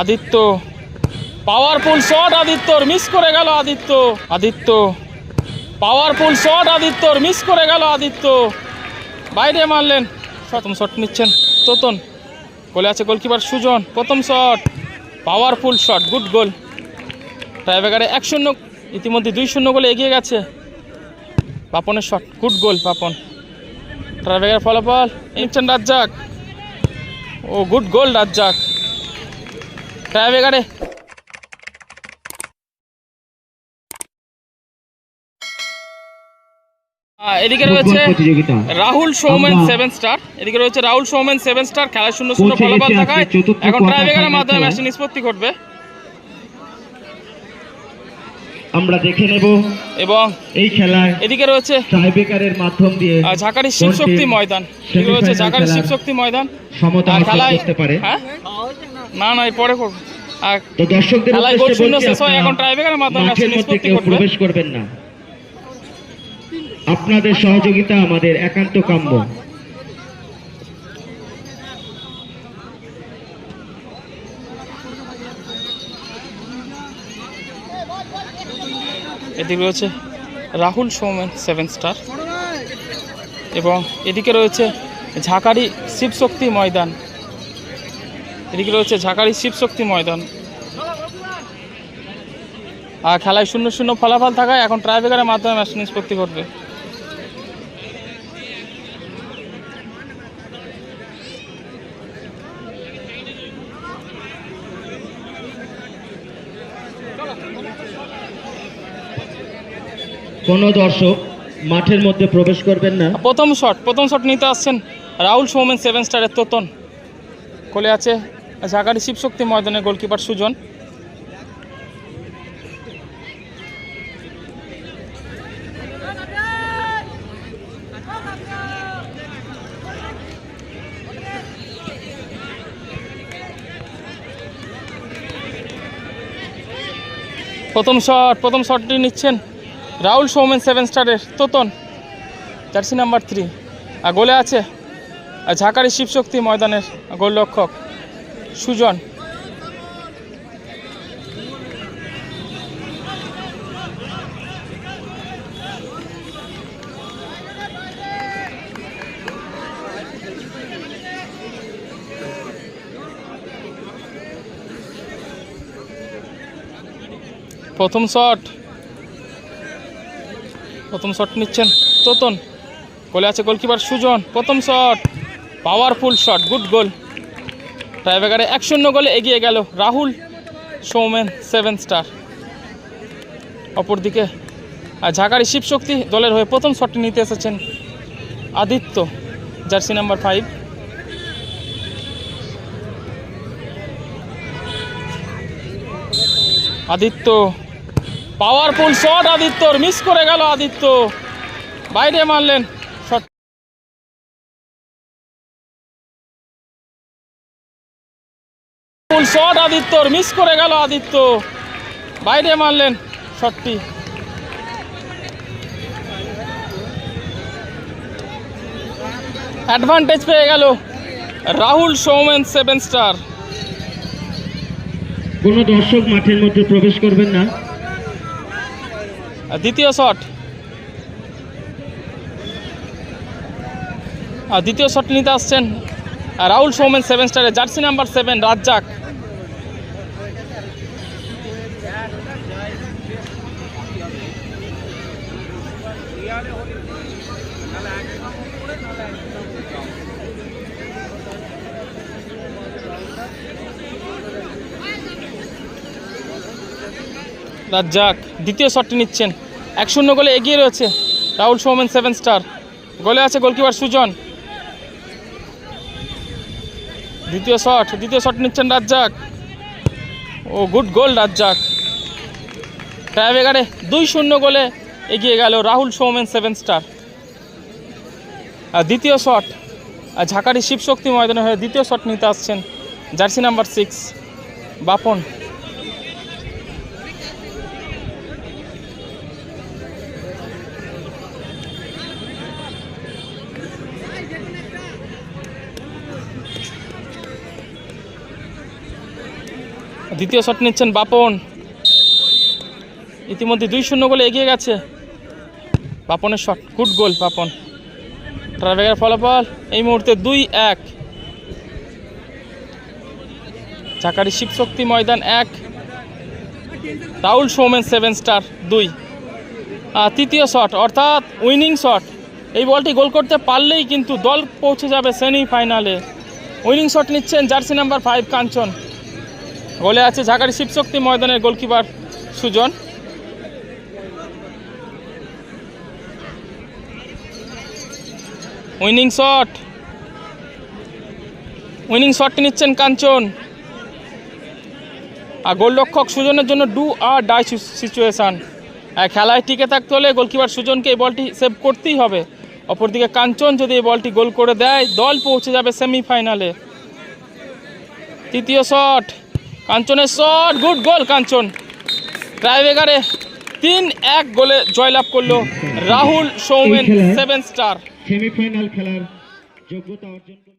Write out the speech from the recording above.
Aditya. Powerful shot আদিত্যর miss করে গেল আদিত্য। আদিত্য। পাওয়ারফুল শট আদিত্যর মিস করে গেল আদিত্য। বাইরে মারলেন। প্রথম শট নিচ্ছেন তোতন। গোলে আছে গোলকিপার সুজন, প্রথম shot powerful shot good goal টাইব্রেকারে এক শূন্য, ইতিমধ্যে দুই শূন্য গোলে এগিয়ে গেছে। পাপনের shot good goal Papan tiebreaker ফলাফল নিচ্ছেন রাজ্জাক। ও গুড গোল রাজ্জাক। টাইব্রেকারে আহ, এদিকে রয়েছে রাহুল সৌমেন সেভেন স্টার এদিকে রয়েছে রাহুল সৌমেন সেভেন স্টার খেলা শূন্য শূন্য ফলাফল থাকায় এখন ট্রাইবেকারের মাধ্যমে ম্যাচটি নিষ্পত্তি ঘটবে। আমরা দেখে নেব এবং এই খেলায় এদিকে রয়েছে টাইব্রেকারের মাধ্যম দিয়ে ঝাঁকারি শিবশক্তি ময়দান। এদিকে রয়েছে ঝাঁকারি শিবশক্তি ময়দান। সমতা খেলায় করতে পারে। হ্যাঁ? না না পরে করব। আর তো দর্শকদের উদ্দেশ্যে বলছি এখন মাধ্যমে নিষ্পত্তি প্রবেশ করবেন না। আপনাদের সহযোগিতা আমাদের একান্ত কাম্য। এদিকে রয়েছে রাহুল সৌমেন সেভেন স্টার এবং এদিকে রয়েছে ঝাঁকারি শিবশক্তি ময়দান। এদিকে রয়েছে ঝাঁকারি শিবশক্তি ময়দান। আর খেলায় শূন্য শূন্য ফলাফল থাকায় এখন ট্রাইবেকারের মাধ্যমে ম্যাচ নিষ্পত্তি করবে কোনো দর্শক মাঠের মধ্যে প্রবেশ করবেন না। প্রথম শট প্রথম শট নিতে আসছেন রাহুল সৌমেন সেভেন স্টারের তোতন। কোলে আছে ঝাঁকারি শিবশক্তি ময়দানের গোলকিপার সুজন। প্রথম শট, প্রথম শটটি নিচ্ছেন রাহুল সৌমেন সেভেন স্টারের তোতন জার্সি নাম্বার থ্রি আর গোলে আছে আর ঝাঁকারি শিবশক্তি ময়দানের গোলরক্ষক। সুজন। প্রথম শট। প্রথম শট নিচ্ছেন তোতন। গোলে আছে গোলকিপার সুজন। প্রথম shot. Powerful shot, good goal. টাইব্রেকারে এক শূন্য গোলে এগিয়ে গেল রাহুল সৌমেন সেভেন স্টার অপরদিকে ঝাঁকারি শিবশক্তি দলের হয়ে প্রথম শটটি নিতে এসেছেন Aditya, jersey number five Aditya powerful shot আদিত্যর মিস করে গেল আদিত্য। বাইরে মারলেন শট ফুল শট আদিত্যর মিস করে গেল আদিত্য। বাইরে মারলেন শটটি। অ্যাডভান্টেজ পেয়ে গেল রাহুল সৌমেন সেভেন স্টার কোনো দর্শক মাঠের মধ্যে প্রবেশ করবেন না। দ্বিতীয় শট আর দ্বিতীয় শট নিতে আসছেন রাহুল সৌমেন সেভেন স্টারের jersey number seven Razzak. Razzak দ্বিতীয় শটটি নিচ্ছেন। এক শূন্য গোলে এগিয়ে রয়েছে রাহুল সৌমেন সেভেন স্টার গোলে আছে গোলকিপার সুজন। দ্বিতীয় শট দ্বিতীয় শট নিচ্ছেন রাজ্জাক। ও গুড গোল রাজ্জাক। টাইব্রেকারে দুই শূন্য গোলে এগিয়ে গেল রাহুল সৌমেন সেভেন স্টার দ্বিতীয় শট ঝাঁকারি শিবশক্তি ময়দানে হয়ে দ্বিতীয় শট নিতে আসছেন জার্সি নাম্বার সিক্স বাপন। দ্বিতীয় শট নিচ্ছেন বাপন। ইতিমধ্যে দুই শূন্য গোলে এগিয়ে গেছে। বাপনের শট গুড গোল বাপন ট্রাভেগার ফলাফল এই মুহূর্তে দুই এক। চাকারি শিবশক্তি ময়দান এক। রাহুল সৌমেন সেভেন স্টার দুই। তৃতীয় শট অর্থাৎ উইনিং শট এই বলটি গোল করতে পারলেই কিন্তু দল পৌঁছে যাবে সেমিফাইনালে উইনিং শট নিচ্ছেন জার্সি নাম্বার ফাইভ কাঞ্চন। গোলে আছে ঝাঁকারি শিবশক্তি ময়দানের goalkeeper Sujan. Winning shot winning শটটি নিচ্ছেন কাঞ্চন। আর গোলরক্ষক সুজনের জন্য ডু আর ডাই সিচুয়েশান খেলায় টিকে থাকতে হলে গোলকিপার সুজনকে এই বলটি সেভ করতেই হবে। অপরদিকে কাঞ্চন যদি এই বলটি গোল করে দেয়, দল পৌঁছে যাবে সেমিফাইনালে তৃতীয় শট কাঞ্চনের শট গুড গোল কাঞ্চন। ট্রাইভেগারে তিন এক গোলে জয়লাভ করল Rahul Soumen seven star semifinal খেলার যোগ্যতা অর্জন